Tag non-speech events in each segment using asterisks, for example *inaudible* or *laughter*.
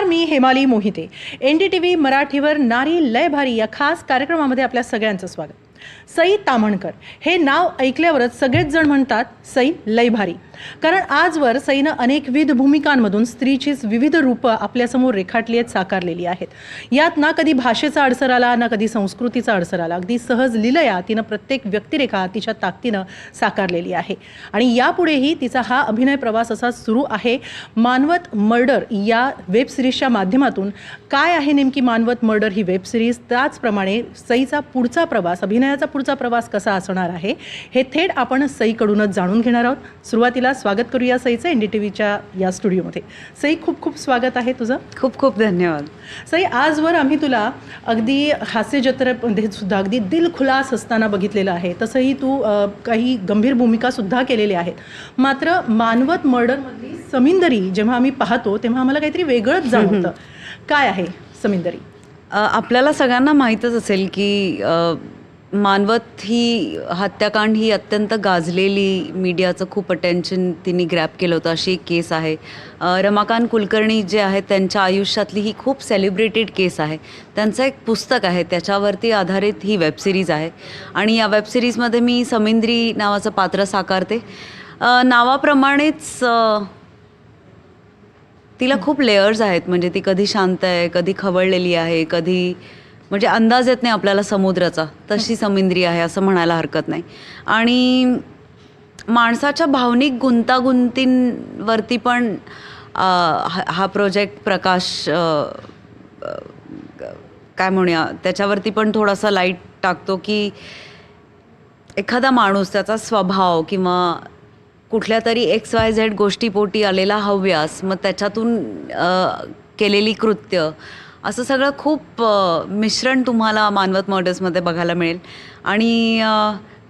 नमस्कार मी Hemali Mohite. N D T V मराठीवर नारी लय भारी या खास कार्यक्रमामध्ये आपल्या सगळ्यांचं स्वागत. सई तामणकर. हे नाव ऐकल्यावरच सगळेच जण म्हणतात सई लय भारी. कारण आजवर सईनं अनेकविध भूमिकांमधून स्त्रीचीच विविध रूपं आपल्यासमोर रेखाटली आहेत साकारलेली आहेत. यात ना कधी भाषेचा अडसर आला ना कधी संस्कृतीचा अडसर आला. अगदी सहज लिलया तिनं प्रत्येक व्यक्तिरेखा तिच्या ताकदीनं साकारलेली आहे. आणि यापुढेही तिचा हा अभिनय प्रवास असा सुरू आहे मानवत मर्डर या वेब सिरीजच्या माध्यमातून. काय आहे नेमकी मानवत मर्डर ही वेब सिरीज? त्याचप्रमाणे सईचा पुढचा प्रवास अभिनयाचा पुढचा प्रवास कसा असणार आहे? हे थेट आपण सईकडूनच जाणून घेणार आहोत. सुरुवातीला स्वागत करूया सईचं एन डी टी व्हीच्या या स्टुडिओमध्ये. सई खूप खूप स्वागत आहे तुझं. खूप खूप धन्यवाद. सई आजवर आम्ही तुला अगदी हास्य जत्रेमध्ये सुद्धा अगदी दिलखुलास असताना बघितलेलं आहे. तसंही तू काही गंभीर भूमिकासुद्धा केलेल्या आहेत. मात्र मानवत मर्डरमधली समिंदरी जेव्हा आम्ही पाहतो तेव्हा आम्हाला काहीतरी वेगळंच जाणवतं. काय आहे समिंदरी? आपल्याला सगळ्यांना माहीतच असेल की मानवत ही हत्याकांड ही अत्यंत गाजलेली मीडियाचं खूप अटेन्शन तिने ग्रॅप केलं होतं. अशी एक केस आहे. रमाकांत कुलकर्णी जे आहेत त्यांच्या आयुष्यातली ही खूप सेलिब्रेटेड केस आहे. त्यांचं एक पुस्तक आहे. त्याच्यावरती आधारित ही वेबसिरीज आहे. आणि या वेबसिरीजमध्ये मी समिंद्री नावाचं पात्र साकारते. नावाप्रमाणेच तिला खूप लेयर्स आहेत. म्हणजे ती कधी शांत आहे कधी खवळलेली आहे कधी म्हणजे अंदाज येत नाही आपल्याला समुद्राचा. तशी समिंद्री आहे असं म्हणायला हरकत नाही. आणि माणसाच्या भावनिक गुंतागुंतींवरती पण हा हा प्रोजेक्ट प्रकाश काय म्हणूया त्याच्यावरती पण थोडासा लाइट टाकतो की एखादा माणूस त्याचा स्वभाव किंवा कुठल्या तरी एक्स वाय झेड गोष्टीपोटी आलेला हव्यास मग त्याच्यातून केलेली कृत्य असं सगळं खूप मिश्रण तुम्हाला मानवत मर्डर्समध्ये बघायला मिळेल. आणि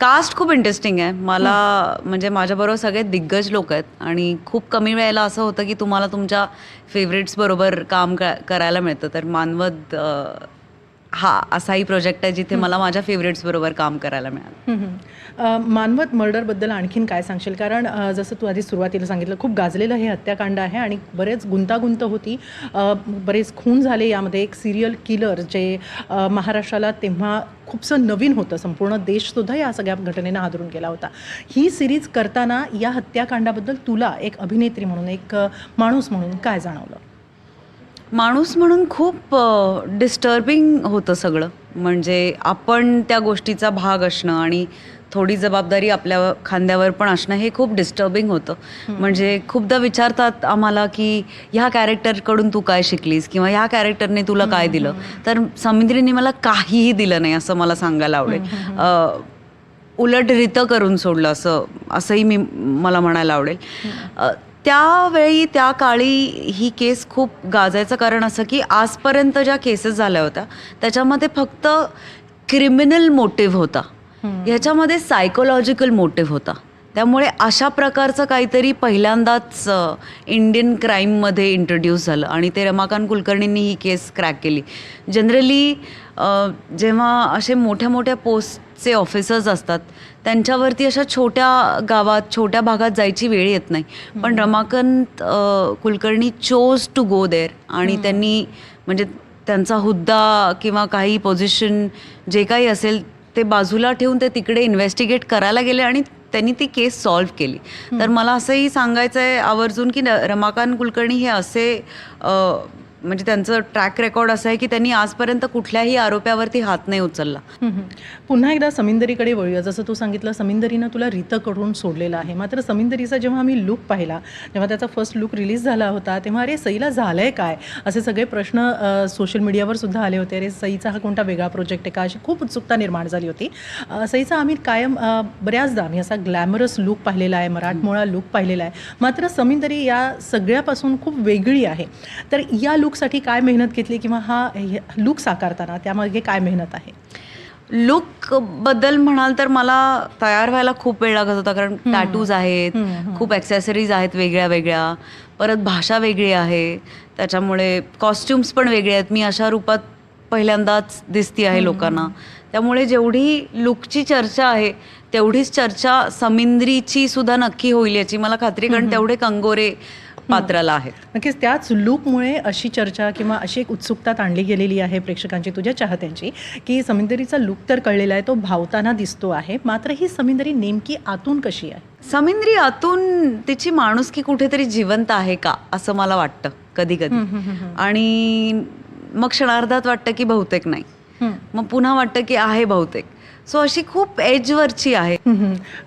कास्ट खूप इंटरेस्टिंग आहे. मला म्हणजे माझ्याबरोबर सगळे दिग्गज लोक आहेत. आणि खूप कमी वेळेला असं होतं की तुम्हाला तुमच्या फेवरेट्सबरोबर काम क करायला मिळतं. तर मानवत हा असाही प्रोजेक्ट आहे जिथे मला माझ्या फेवरेट्स बरोबर काम करायला मिळालं. मानवत मर्डरबद्दल आणखीन काय सांगशील? कारण जसं तू आधी सुरुवातीला सांगितलं खूप गाजलेलं हे हत्याकांड आहे आणि बरेच गुंतागुंत होती. बरेच खून झाले यामध्ये. एक सिरियल किलर जे महाराष्ट्राला तेव्हा खूपसं नवीन होतं. संपूर्ण देशसुद्धा या सगळ्या घटनेनं हादरून गेला होता. ही सिरीज करताना या हत्याकांडाबद्दल तुला एक अभिनेत्री म्हणून एक माणूस म्हणून काय जाणवलं? माणूस म्हणून खूप डिस्टर्बिंग होतं सगळं. म्हणजे आपण त्या गोष्टीचा भाग असणं आणि थोडी जबाबदारी आपल्या खांद्यावर पण असणं हे खूप डिस्टर्बिंग होतं. म्हणजे खूपदा विचारतात आम्हाला की ह्या कॅरेक्टरकडून तू काय शिकलीस? किंवा ह्या कॅरेक्टरने तुला काय दिलं? तर समिंद्रीने मला काहीही दिलं नाही असं मला सांगायला आवडेल. उलट रितं करून सोडलं असं असंही मी मला म्हणायला आवडेल. त्यावेळी त्या काळी ही केस खूप गाजायचं कारण असं की आजपर्यंत ज्या केसेस झाल्या होत्या त्याच्यामध्ये फक्त क्रिमिनल मोटिव्ह होता. ह्याच्यामध्ये सायकोलॉजिकल मोटिव्ह होता. त्यामुळे अशा प्रकारचं काहीतरी पहिल्यांदाच इंडियन क्राईममध्ये इंट्रोड्यूस झालं. आणि ते रमाकांत कुलकर्णींनी ही केस क्रॅक केली. जनरली जेव्हा असे मोठ्या मोठ्या पोस्टचे ऑफिसर्स असतात त्यांच्यावरती अशा छोट्या गावात छोट्या भागात जायची वेळ येत नाही. पण Ramakant Kulkarni chose to go there आणि त्यांनी म्हणजे त्यांचा हुद्दा किंवा काही पोझिशन जे काही असेल ते बाजूला ठेवून ते तिकडे इन्व्हेस्टिगेट करायला गेले आणि त्यांनी ती केस सॉल्व्ह केली. तर मला असंही सांगायचं आहे आवर्जून की न- रमाकांत कुलकर्णी हे असे म्हणजे त्यांचं ट्रॅक रेकॉर्ड असं आहे की त्यांनी आजपर्यंत कुठल्याही आरोप्यावरती हात नाही उचलला. पुन्हा एकदा समिंदरीकडे वळूया. जसं तू सांगितलं समिंदरीनं तुला रीतकडून सोडलेलं आहे. मात्र समिंदरीचा जेव्हा आम्ही लुक पाहिला जेव्हा त्याचा फर्स्ट लुक रिलीज झाला होता तेव्हा अरे सईला झालं आहे काय? असे सगळे प्रश्न सोशल मीडियावर सुद्धा आले होते. अरे सईचा हा कोणता वेगळा प्रोजेक्ट आहे का? अशी खूप उत्सुकता निर्माण झाली होती. सईचा आम्ही कायम बऱ्याचदा आम्ही असा ग्लॅमरस लुक पाहिलेला आहे मराठमोळा लुक पाहिलेला आहे. मात्र समिंदरी या सगळ्यापासून खूप वेगळी आहे. तर या लुकसाठी काय मेहनत घेतली किंवा हा लुक साकारताना त्यामागे काय मेहनत आहे? लुकबद्दल म्हणाल तर मला तयार व्हायला खूप वेळ लागत होता कारण टॅटूज आहेत खूप ॲक्सेसरीज आहेत वेगळ्या वेगळ्या. परत भाषा वेगळी आहे त्याच्यामुळे कॉस्ट्युम्स पण वेगळे आहेत. मी अशा रूपात पहिल्यांदाच दिसती आहे लोकांना. त्यामुळे जेवढी लुकची चर्चा आहे तेवढीच चर्चा समिंद्रीची सुद्धा नक्की होईल याची मला खात्री कारण तेवढे कंगोरे पात्राला आहेत नक्कीच त्याच लूकमुळे अशी चर्चा किंवा अशी एक उत्सुकता ताणली गेलेली आहे प्रेक्षकांची तुझ्या चाहत्यांची की समिंदरीचा लूक तर कळलेला आहे तो भावताना दिसतो आहे. मात्र ही समिंदरी नेमकी आतून कशी आहे? समिंद्री आतून तिची माणुसकी कुठेतरी जिवंत आहे का असं मला वाटतं कधी कधी आणि मग क्षणार्धात वाटतं की बहुतेक नाही. मग पुन्हा वाटतं की आहे बहुतेक. सो अशी खूप एजवरची आहे.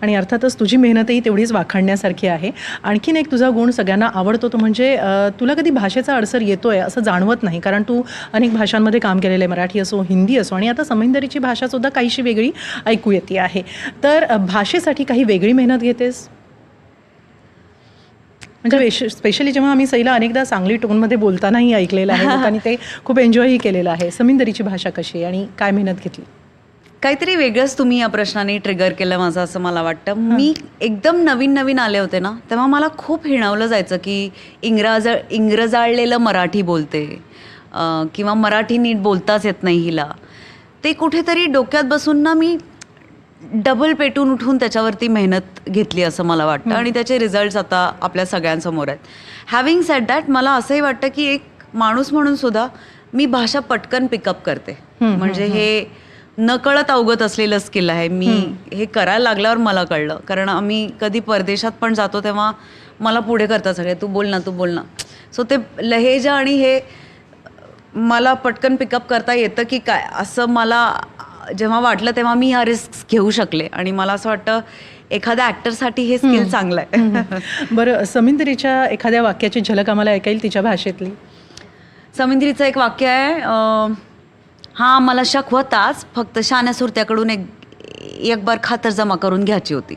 आणि अर्थातच तुझी मेहनतही तेवढीच वाखाणण्यासारखी आहे. आणखीन एक तुझा गुण सगळ्यांना आवडतो तो म्हणजे तुला कधी भाषेचा अडसर येतोय असं जाणवत नाही. कारण तू अनेक भाषांमध्ये काम केलेलं आहे. मराठी असो हिंदी असो आणि आता समिंदरीची भाषासुद्धा काहीशी वेगळी ऐकू येते आहे. तर भाषेसाठी काही वेगळी मेहनत घेतेस? म्हणजे स्पेशली जेव्हा आम्ही सईला अनेकदा सांगली टोनमध्ये बोलतानाही ऐकलेलं आहे. *laughs* लोकांनी ते खूप एन्जॉयही केलेलं आहे. समिंदरीची भाषा कशी आणि काय मेहनत घेतली? काहीतरी वेगळंच तुम्ही या प्रश्नाने ट्रिगर केलं माझं असं मला वाटतं. मी एकदम नवीन नवीन आले होते ना तेव्हा मला खूप हिणावलं जायचं की इंग्रज इंग्रजाळलेलं मराठी बोलते. किंवा मराठी नीट बोलताच येत नाही हिला. ते कुठेतरी डोक्यात बसून ना मी डबल पेटून उठून त्याच्यावरती मेहनत घेतली असं मला वाटतं. आणि त्याचे रिझल्ट्स आता आपल्या सगळ्यांसमोर आहेत. हॅव्हिंग सेट दॅट मला असंही वाटतं की एक माणूस म्हणून सुद्धा मी भाषा पटकन पिकअप करते. म्हणजे हे नकळत अवगत असलेलं स्किल आहे. मी हे करायला लागल्यावर मला कळलं. कारण आम्ही कधी परदेशात पण जातो तेव्हा मला पुढे करतात सगळे तू बोल ना तू बोल ना. सो ते लहेजा आणि हे मला पटकन पिकअप करता येतं की काय? असं मला जेव्हा वाटलं तेव्हा मी हा रिस्क घेऊ शकले. आणि मला असं वाटतं एखाद्या ॲक्टरसाठी हे स्किल चांगलं आहे. बरं समिंदरीच्या एखाद्या वाक्याची झलक आम्हाला ऐकाईल तिच्या भाषेतली? समिंद्रीचं एक वाक्य आहे हा मला शक होताच. फक्त शान्या सुरत्याकडून एक एक बार खातर जमा करून घ्यायची होती.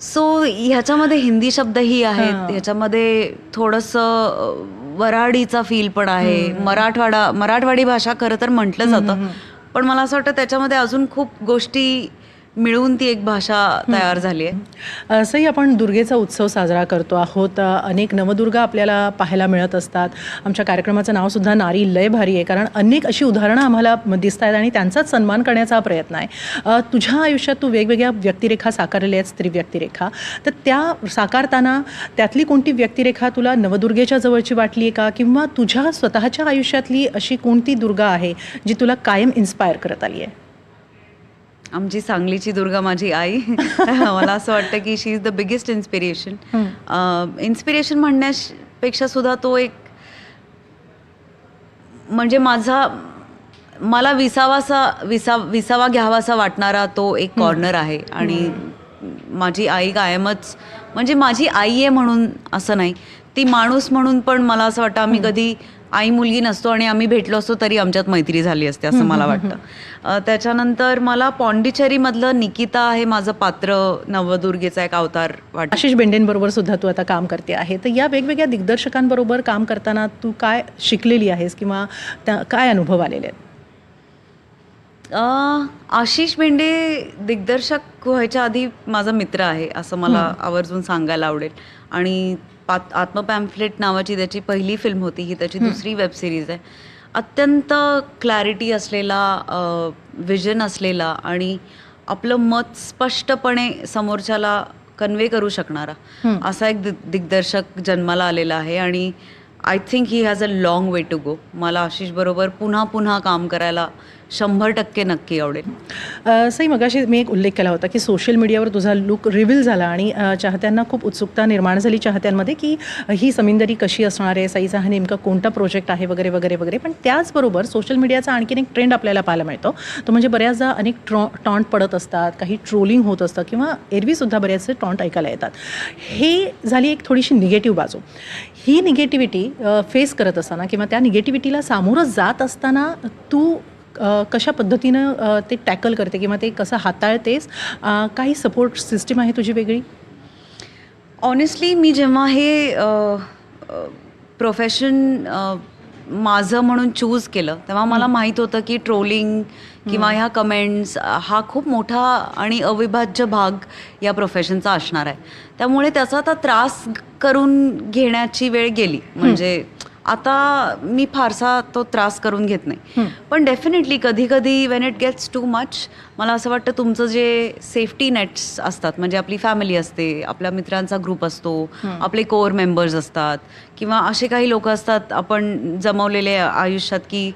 सो ह्याच्यामध्ये हिंदी शब्दही आहेत. ह्याच्यामध्ये थोडंसं अं, वऱ्हाडीचा फील पण आहे. मराठवाडा मराठवाडी भाषा खरं तर म्हटलं जातं. पण मला असं वाटतं त्याच्यामध्ये अजून खूप गोष्टी मिळून ती एक भाषा तयार झाली आहे. असंही आपण दुर्गेचा उत्सव साजरा करतो आहोत. अनेक नवदुर्गा आपल्याला पाहायला मिळत असतात. आमच्या कार्यक्रमाचं नावसुद्धा नारी लय भारी आहे कारण अनेक अशी उदाहरणं आम्हाला दिसत आहेत आणि त्यांचाच सन्मान करण्याचा प्रयत्न आहे. तुझ्या आयुष्यात तू वेगवेगळ्या व्यक्तिरेखा साकारलेल्या आहेत स्त्री व्यक्तिरेखा. तर त्या साकारताना त्यातली कोणती व्यक्तिरेखा तुला नवदुर्गेच्या जवळची वाटली आहे का? किंवा तुझ्या स्वतःच्या आयुष्यातली अशी कोणती दुर्गा आहे जी तुला कायम इन्स्पायर करत आली आहे? आमची सांगलीची दुर्गा माझी आई. *laughs* मला असं वाटतं की she is the biggest inspiration inspiration म्हणण्यापेक्षा सुद्धा तो एक म्हणजे माझा मला विसावासा विसा विसावा घ्यावासा वाटणारा तो एक कॉर्नर आहे. आणि माझी आई कायमच म्हणजे माझी आई आहे म्हणून असं नाही. ती माणूस म्हणून पण मला असं वाटतं आम्ही कधी आई मुलगी नसतो आणि आम्ही भेटलो असतो तरी आमच्यात मैत्री झाली असते असं मला वाटतं. त्याच्यानंतर मला पॉंडिचेरीमधलं निकिता आहे माझं पात्र नवदुर्गेचा एक अवतार वाटतं. आशिष बेंडेंबरोबर सुद्धा तू आता काम करते आहे. तर या वेगवेगळ्या दिग्दर्शकांबरोबर काम करताना तू काय शिकलेली आहेस किंवा त्या काय अनुभव आलेले आहेत? आशिष बेंडे दिग्दर्शक व्हायच्या आधी माझा मित्र आहे असं मला आवर्जून सांगायला आवडेल. आणि पात आत्मपॅम्फलेट नावाची त्याची पहिली फिल्म होती. ही त्याची दुसरी वेब सिरीज आहे. अत्यंत क्लॅरिटी असलेला विजन असलेला आणि आपलं मत स्पष्टपणे समोरच्याला कन्वे करू शकणारा असा एक दिग- दिग्दर्शक जन्माला आलेला आहे. आणि I think he has a long way to go मला आशिष बरोबर पुन्हा पुन्हा काम करायला शंभर टक्के नक्की आवडेल. सई मगाशी मी एक उल्लेख केला होता की सोशल मीडियावर तुझा लुक रिव्हील झाला आणि चाहत्यांना खूप उत्सुकता निर्माण झाली चाहत्यांमध्ये की ही समिंदरी कशी असणार आहे सईचा हा नेमका कोणता प्रोजेक्ट आहे वगैरे वगैरे वगैरे. पण त्याचबरोबर सोशल मीडियाचा आणखीन एक ट्रेंड आपल्याला पाहायला मिळतो. तो म्हणजे बऱ्याचदा अनेक ट्रॉ टॉन्ट पडत असतात काही ट्रोलिंग होत असतं किंवा एरवीसुद्धा बऱ्याचसे टॉन्ट ऐकायला येतात. हे झाली एक थोडीशी निगेटिव्ह बाजू. ही निगेटिव्हिटी फेस करत असताना किंवा त्या निगेटिव्हिटीला सामोरं जात असताना तू कशा पद्धतीनं ते टॅकल करते किंवा ते कसं हाताळतेस? काही सपोर्ट सिस्टीम आहे तुझी वेगळी? ऑनेस्टली मी जेव्हा हे प्रोफेशन माझं म्हणून चूज केलं तेव्हा मला माहीत होतं की ट्रोलिंग किंवा ह्या कमेंट्स हा खूप मोठा आणि अविभाज्य भाग या प्रोफेशनचा असणार आहे. त्यामुळे त्याचा आता त्रास करून घेण्याची वेळ गेली. म्हणजे आता मी फारसा तो त्रास करून घेत नाही. पण डेफिनेटली कधी कधी when it gets too much मला असं वाटतं तुमचं जे सेफ्टी नेट्स असतात म्हणजे आपली फॅमिली असते आपल्या मित्रांचा ग्रुप असतो. आपले कोर मेंबर्स असतात किंवा असे काही लोक असतात आपण जमवलेले आयुष्यात की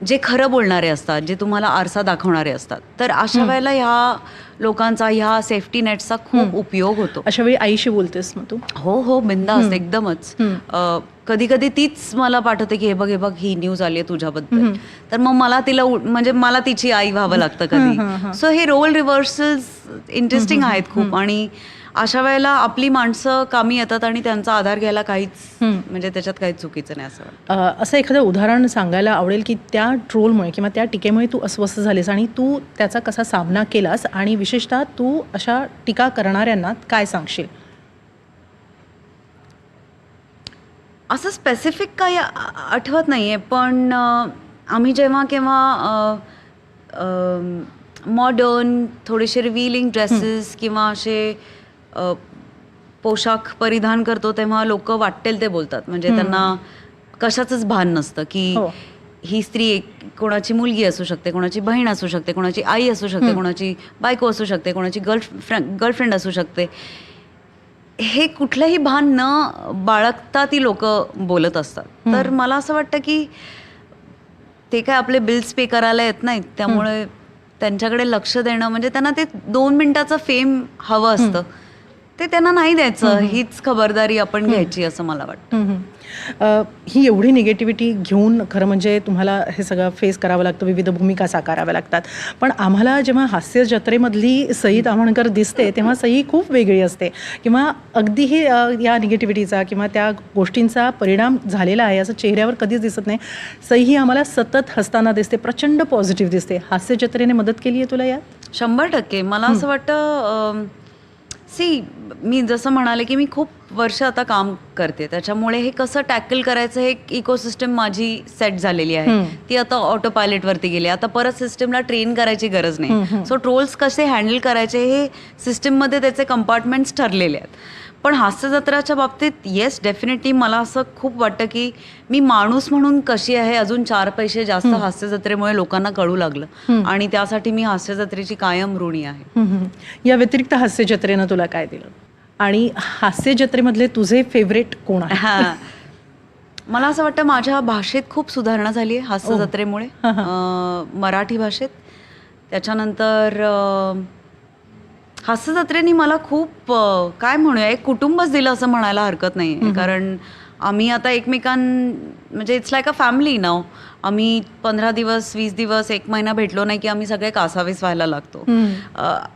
जे खरं बोलणारे असतात जे तुम्हाला आरसा दाखवणारे असतात तर अशा. वेळेला ह्या लोकांचा ह्या सेफ्टी नेटचा खूप. उपयोग होतो अशा वेळी आईशी बोलतेस मग तू हो हो बिंदास. एकदमच. कधी कधी तीच मला पाठवते की हे बघ हे बघ ही न्यूज आली आहे तुझ्याबद्दल. तर मग मला तिला म्हणजे मला तिची आई व्हावं लागतं कधी. सो हे रोल रिव्हर्सल्स इंटरेस्टिंग आहेत खूप. आणि अशा वेळेला आपली माणसं कामी येतात आणि त्यांचा आधार घ्यायला काहीच. म्हणजे त्याच्यात काहीच चुकीचं नाही असं असं एखादं उदाहरण सांगायला आवडेल की त्या ट्रोलमुळे किंवा त्या टीकेमुळे तू अस्वस्थ झालीस आणि तू त्याचा कसा सामना केलास आणि विशेषतः तू अशा टीका करणाऱ्यांना काय सांगशील? असं स्पेसिफिक काही आठवत नाही आहे पण आम्ही जेव्हा केव्हा मॉडर्न थोडेसे रिव्हिलिंग ड्रेसेस किंवा असे पोशाख परिधान करतो तेव्हा लोक वाटेल ते बोलतात म्हणजे. त्यांना कशाचंच भान नसतं की हो. ही स्त्री एक- कोणाची मुलगी असू शकते कोणाची बहीण असू शकते कोणाची आई असू शकते. कोणाची बायको असू शकते कोणाची गर्लफ्रेंड गर्लफ्रेंड असू शकते हे कुठलंही भान न बाळगता ती लोक बोलत असतात. तर मला असं वाटतं की ते काय आपले बिल्स पे करायला येत नाहीत त्यामुळे त्यांच्याकडे लक्ष देणं म्हणजे त्यांना ते दोन मिनिटाचं फेम हवं असतं ते त्यांना नाही द्यायचं. हीच खबरदारी आपण घ्यायची असं मला वाटतं. ही एवढी निगेटिव्हिटी घेऊन खरं म्हणजे तुम्हाला हे सगळं फेस करावं लागतं विविध भूमिका साकाराव्या लागतात. पण आम्हाला जेव्हा हास्य जत्रेमधली सई ताम्हणकर दिसते तेव्हा सई खूप वेगळी असते. किंवा अगदीही या निगेटिव्हिटीचा किंवा त्या गोष्टींचा परिणाम झालेला आहे असं चेहऱ्यावर कधीच दिसत नाही. सई ही आम्हाला सतत हसताना दिसते प्रचंड पॉझिटिव्ह दिसते. हास्य जत्रेने मदत केली आहे तुला यात? शंभर टक्के. मला असं वाटतं सी मी जसं म्हणाले की मी खूप वर्ष आता काम करते. त्याच्यामुळे हे कसं टॅकल करायचं हे एक इकोसिस्टम माझी सेट झालेली आहे. ती आता ऑटो पायलटवरती गेली. आता परत सिस्टमला ट्रेन करायची गरज नाही. सो ट्रोल्स कसे हँडल करायचे हे सिस्टममध्ये त्याचे कंपार्टमेंट्स ठरलेले आहेत. पण हास्यजत्राच्या बाबतीत येस डेफिनेटली मला असं खूप वाटतं की मी माणूस म्हणून कशी आहे अजून चार पैसे जास्त हास्यजत्रेमुळे लोकांना कळू लागलं. आणि त्यासाठी मी हास्यजत्रेची कायम ऋणी आहे. या व्यतिरिक्त हास्य जत्रेनं तुला काय दिलं? आणि हास्य जत्रेमधले तुझे फेवरेट कोण आहे हा. मला असं वाटतं माझ्या भाषेत खूप सुधारणा झाली आहे हास्य. जत्रेमुळे. मराठी भाषेत. त्याच्यानंतर हास्य जत्रेने मला खूप काय म्हणूया एक कुटुंबच दिलं असं म्हणायला हरकत नाही. कारण आम्ही आता एकमेकां म्हणजे इट्स लाईक अ फॅमिली नाव आम्ही पंधरा दिवस वीस दिवस एक महिना भेटलो नाही की आम्ही सगळे कासावीस व्हायला लागतो.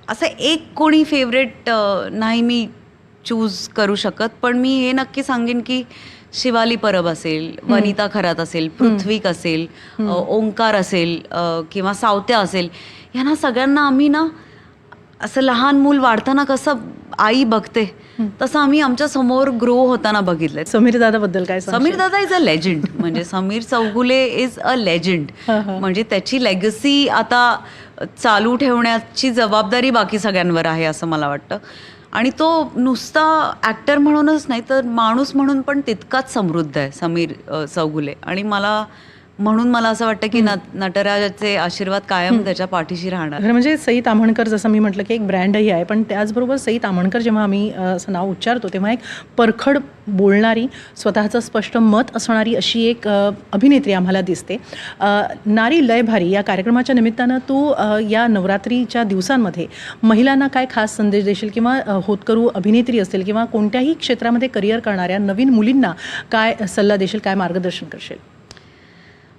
असं एक कोणी फेवरेट नाही मी चूज करू शकत. पण मी हे नक्की सांगेन की शिवाली परब असेल वनिता खरात असेल पृथ्वीक असेल ओंकार असेल किंवा सावत्या असेल यांना सगळ्यांना आम्ही ना असं लहान मूल वाढताना कसं आई बघते तसं आम्ही आमच्यासमोर ग्रो होताना बघितलंय. समीर दादाबद्दल काय सांगशील? समीर दादा इज अ लेजंड म्हणजे Sameer Chougule is a legend. म्हणजे त्याची लेगसी आता चालू ठेवण्याची जबाबदारी बाकी सगळ्यांवर आहे असं मला वाटतं. आणि तो नुसता ॲक्टर म्हणूनच नाही तर माणूस म्हणून पण तितकाच समृद्ध आहे समीर चौगुले. आणि मला म्हणून मला असं वाटतं की नट नटराजाचे आशीर्वाद कायम त्याच्या पाठीशी राहणार. खरं म्हणजे सई ताम्हणकर जसं मी म्हटलं की एक ब्रँडही आहे पण त्याचबरोबर सई ताम्हणकर जेव्हा आम्ही असं नाव उच्चारतो तेव्हा एक परखड बोलणारी स्वतःचं स्पष्ट मत असणारी अशी एक अभिनेत्री आम्हाला दिसते. नारी लय भारी या कार्यक्रमाच्या निमित्तानं तू या नवरात्रीच्या दिवसांमध्ये महिलांना काय खास संदेश देशील किंवा होतकरू अभिनेत्री असतील किंवा कोणत्याही क्षेत्रामध्ये करिअर करणाऱ्या नवीन मुलींना काय सल्ला देशील काय मार्गदर्शन करशील?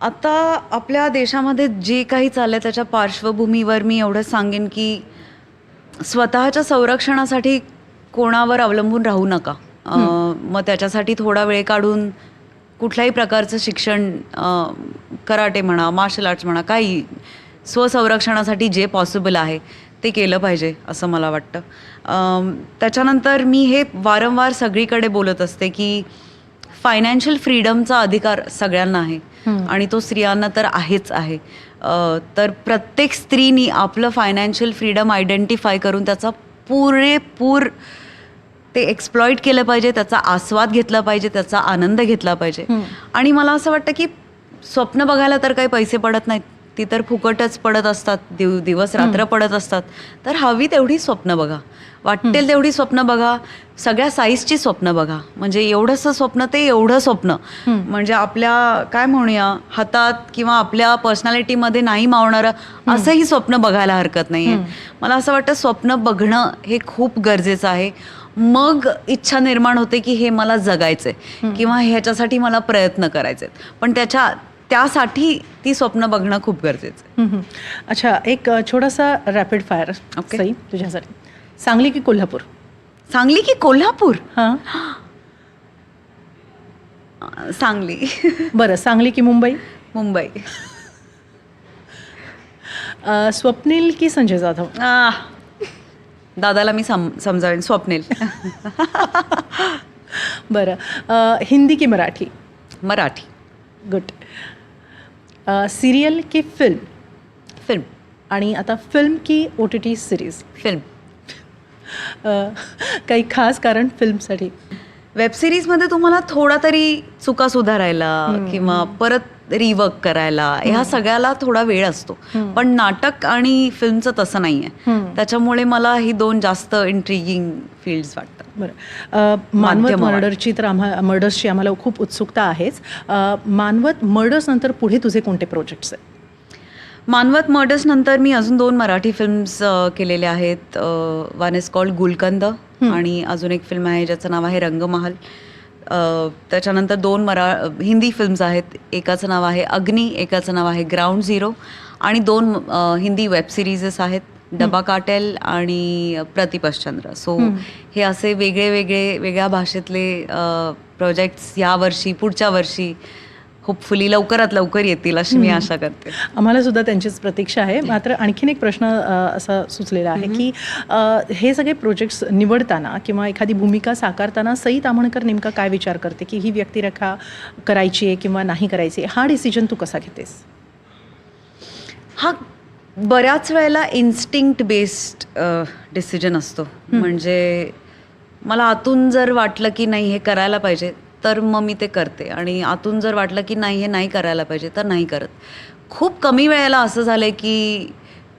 आता आपल्या देशामध्ये जे काही चाललंय त्याच्या पार्श्वभूमीवर मी एवढंच सांगेन की स्वतःच्या संरक्षणासाठी कोणावर अवलंबून राहू नका. मग त्याच्यासाठी थोडा वेळ काढून कुठल्याही प्रकारचं शिक्षण कराटे म्हणा मार्शल आर्ट्स म्हणा काही स्वसंरक्षणासाठी जे पॉसिबल आहे ते केलं पाहिजे असं मला वाटतं. त्याच्यानंतर मी हे वारंवार सगळीकडे बोलत असते की फायनान्शियल फ्रीडमचा अधिकार सगळ्यांना आहे. आणि तो स्त्रियांना तर आहेच आहे. तर प्रत्येक स्त्रीनी आपलं फायनान्शियल फ्रीडम आयडेंटिफाय करून त्याचा पुरेपूर ते एक्सप्लॉईट केलं पाहिजे त्याचा आस्वाद घेतला पाहिजे त्याचा आनंद घेतला पाहिजे. आणि मला असं वाटतं की स्वप्न बघायला तर काही पैसे पडत नाहीत. ती तर फुकटच पडत असतात दिव दिवस रात्र पडत असतात. तर हवी तेवढी स्वप्न बघा. वाटेल तेवढी स्वप्न बघा. सगळ्या साईजची स्वप्न बघा. म्हणजे एवढंसं स्वप्न ते एवढं स्वप्न. म्हणजे आपल्या काय म्हणूया हातात किंवा आपल्या पर्सनॅलिटीमध्ये नाही मावणारं असंही स्वप्न बघायला हरकत नाही मला असं वाटतं स्वप्न बघणं हे खूप गरजेचं आहे. मग इच्छा निर्माण होते की हे मला जगायचंय किंवा ह्याच्यासाठी मला प्रयत्न करायचे पण त्याच्या त्यासाठी ती स्वप्न बघणं खूप गरजेचं. अच्छा एक छोटासा रॅपिड फायर ओके. सई तुझ्यासाठी. सांगली की कोल्हापूर? सांगली की कोल्हापूर? हां. सांगली. *laughs* बरं सांगली की मुंबई? मुंबई. स्वप्नील की संजय जाधव. दादाला मी सम समजावेन स्वप्नील. *laughs* बरं हिंदी की मराठी? मराठी. गुड सिरियल की फिल्म फिल्म आणि आता फिल्म की O T T series film काही खास कारण फिल्मसाठी वेब सिरीजमध्ये तुम्हाला थोडा तरी चुका सुधारायला किंवा परत रिवर्क करायला ह्या सगळ्याला थोडा वेळ असतो. पण नाटक आणि फिल्मचं तसं नाही आहे त्याच्यामुळे मला ही दोन जास्त इंट्रिगिंग फील्ड्स वाटतात. बरं. मानवत. मर्डरची तर आम्हा मर्डर्सची आम्हाला खूप उत्सुकता आहेच. मानवत मर्डर्स नंतर पुढे तुझे कोणते प्रोजेक्ट्स आहेत? मानवत मर्डर्स नंतर मी अजून दोन मराठी फिल्म्स केलेले आहेत. वन इज कॉल्ड गुलकंद आणि अजून एक फिल्म आहे ज्याचं नाव आहे रंगमहाल. त्याच्यानंतर दोन मरा हिंदी फिल्म्स आहेत. एकाचं नाव आहे अग्नी एकाचं नाव आहे ग्राउंड झिरो आणि दोन हिंदी वेब सिरीजेस आहेत. डबा काटेल आणि प्रतिपश्चंद्र सो हे असे वेगळे वेगळे वेगळ्या भाषेतले प्रोजेक्ट्स या वर्षी पुढच्या वर्षी होपफुली लवकरात लवकर येतील अशी मी आशा करते. आम्हाला सुद्धा त्यांचीच प्रतीक्षा आहे. मात्र आणखीन एक प्रश्न असा सुचलेला आहे की हे सगळे प्रोजेक्ट्स निवडताना किंवा एखादी भूमिका साकारताना सई तामणकर नेमका काय विचार करते की ही व्यक्तिरेखा करायची आहे किंवा नाही करायची? हा डिसिजन तू कसा घेतेस? हा बऱ्याच वेळेला इन्स्टिंक्ट बेस्ड डिसिजन असतो. म्हणजे मला आतून जर वाटलं की नाही हे करायला पाहिजे तर मग मी ते करते. आणि आतून जर वाटलं की नाही हे नाही करायला पाहिजे तर नाही करत. खूप कमी वेळेला असं झालं की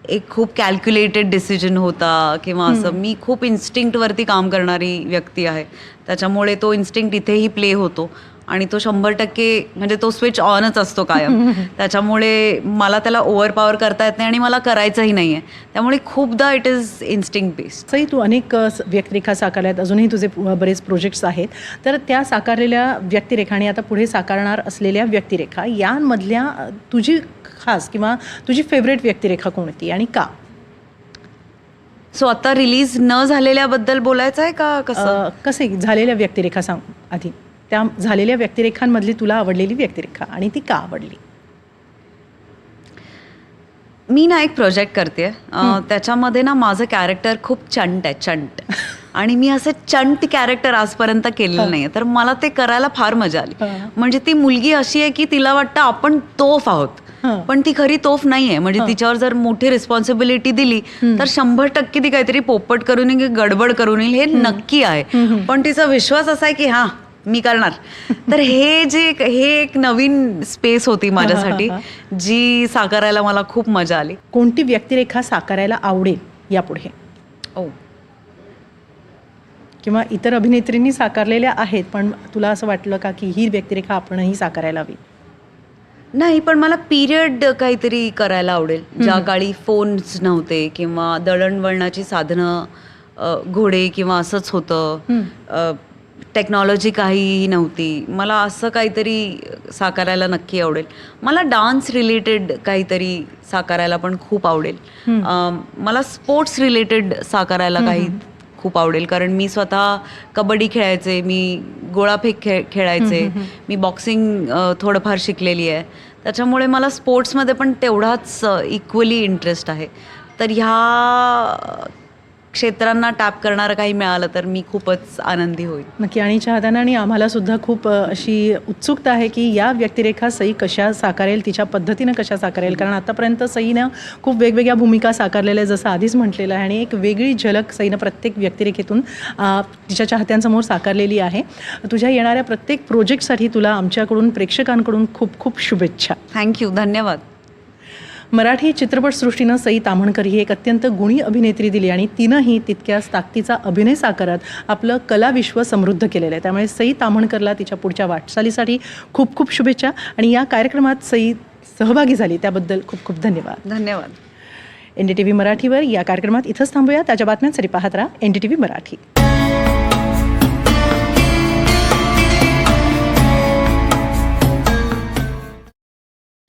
एक खूप कॅल्क्युलेटेड डिसिजन होता किंवा असं. मी खूप इन्स्टिंक्टवरती काम करणारी व्यक्ती आहे. त्याच्यामुळे तो इन्स्टिंक्ट इथेही प्ले होतो. आणि तो शंभर टक्के म्हणजे तो स्विच ऑनच असतो कायम. *laughs* त्याच्यामुळे मला त्याला ओव्हर पॉवर करता येत नाही आणि मला करायचंही नाही आहे त्यामुळे खूपदा it is instinct based Sai तू अनेक व्यक्तिरेखा साकारल्यात. अजूनही तुझे बरेच प्रोजेक्ट्स आहेत. तर त्या साकारलेल्या व्यक्तिरेखा आणि आता पुढे साकारणार असलेल्या व्यक्तिरेखा यांमधल्या तुझी खास किंवा तुझी फेवरेट व्यक्तिरेखा कोणती आणि का? सो आता रिलीज न झालेल्याबद्दल बोलायचं आहे का कसं? कसे? झालेल्या व्यक्तिरेखा सांग आधी. त्या झालेल्या व्यक्तिरेखांमधली तुला आवडलेली व्यक्तिरेखा आणि ती का आवडली? मी ना एक प्रोजेक्ट करते. त्याच्यामध्ये ना माझं कॅरेक्टर खूप चंट आहे चंट. आणि मी असं चंट कॅरेक्टर आजपर्यंत केलेलं नाही तर मला ते करायला फार मजा आली. म्हणजे ती मुलगी अशी आहे की तिला वाटतं आपण तोफ आहोत. पण ती खरी तोफ नाही आहे म्हणजे तिच्यावर जर मोठी रिस्पॉन्सिबिलिटी दिली तर शंभर टक्के ती काहीतरी पोपट करून येईल की गडबड करून येईल हे नक्की आहे. पण तिचा विश्वास असा आहे की हा मी करणार. तर हे जे हे एक नवीन स्पेस होती माझ्यासाठी *laughs* जी साकारायला मला खूप मजा आली. कोणती व्यक्तिरेखा साकारायला आवडेल यापुढे? ओ. किंवा इतर अभिनेत्रींनी साकारलेल्या आहेत पण तुला असं वाटलं का की ही व्यक्तिरेखा आपणही साकारायला हवी? नाही पण मला पिरियड काहीतरी करायला आवडेल. ज्या काळी फोन्स नव्हते किंवा दळणवळणाची साधनं घोडे किंवा असंच होतं. टेक्नॉलॉजी काहीही नव्हती. मला असं काहीतरी साकारायला नक्की आवडेल. मला डान्स रिलेटेड काहीतरी साकारायला पण खूप आवडेल. मला स्पोर्ट्स रिलेटेड साकारायला काही खूप आवडेल. कारण मी स्वतः कबड्डी खेळायचे मी गोळाफेक खेळ खेळायचे मी बॉक्सिंग थोडंफार शिकलेली आहे. त्याच्यामुळे मला स्पोर्ट्समध्ये पण तेवढाच इक्वली इंटरेस्ट आहे. तर ह्या क्षेत्रांना टॅप करणारं काही मिळालं तर मी खूपच आनंदी होईल. नक्की आणि चाहत्यांना आणि आम्हाला सुद्धा खूप अशी उत्सुकता आहे की या व्यक्तिरेखा सई कशा साकारेल तिच्या पद्धतीनं कशा साकारेल? कारण आतापर्यंत सईनं खूप वेगवेगळ्या भूमिका साकारलेल्या जसं आधीच म्हटलेलं आहे आणि एक वेगळी झलक सईनं प्रत्येक व्यक्तिरेखेतून तिच्या चाहत्यांसमोर साकारलेली आहे. तुझ्या येणाऱ्या प्रत्येक प्रोजेक्टसाठी तुला आमच्याकडून प्रेक्षकांकडून खूप खूप शुभेच्छा. थँक्यू धन्यवाद. मराठी चित्रपटसृष्टीनं सई ताम्हणकर ही एक अत्यंत गुणी अभिनेत्री दिली आणि तिनंही तितक्याच ताकदीचा अभिनय साकारत आपलं कलाविश्व समृद्ध केलेलं आहे. त्यामुळे सई ताम्हणकरला तिच्या पुढच्या वाटचालीसाठी खूप खूप शुभेच्छा आणि या कार्यक्रमात सई सहभागी झाली. त्याबद्दल खूप खूप धन्यवाद. धन्यवाद. एन डी टी व्ही मराठीवर या कार्यक्रमात इथंच थांबूया. त्याच्या बातम्यांसाठी पाहत राहा N D T V Marathi.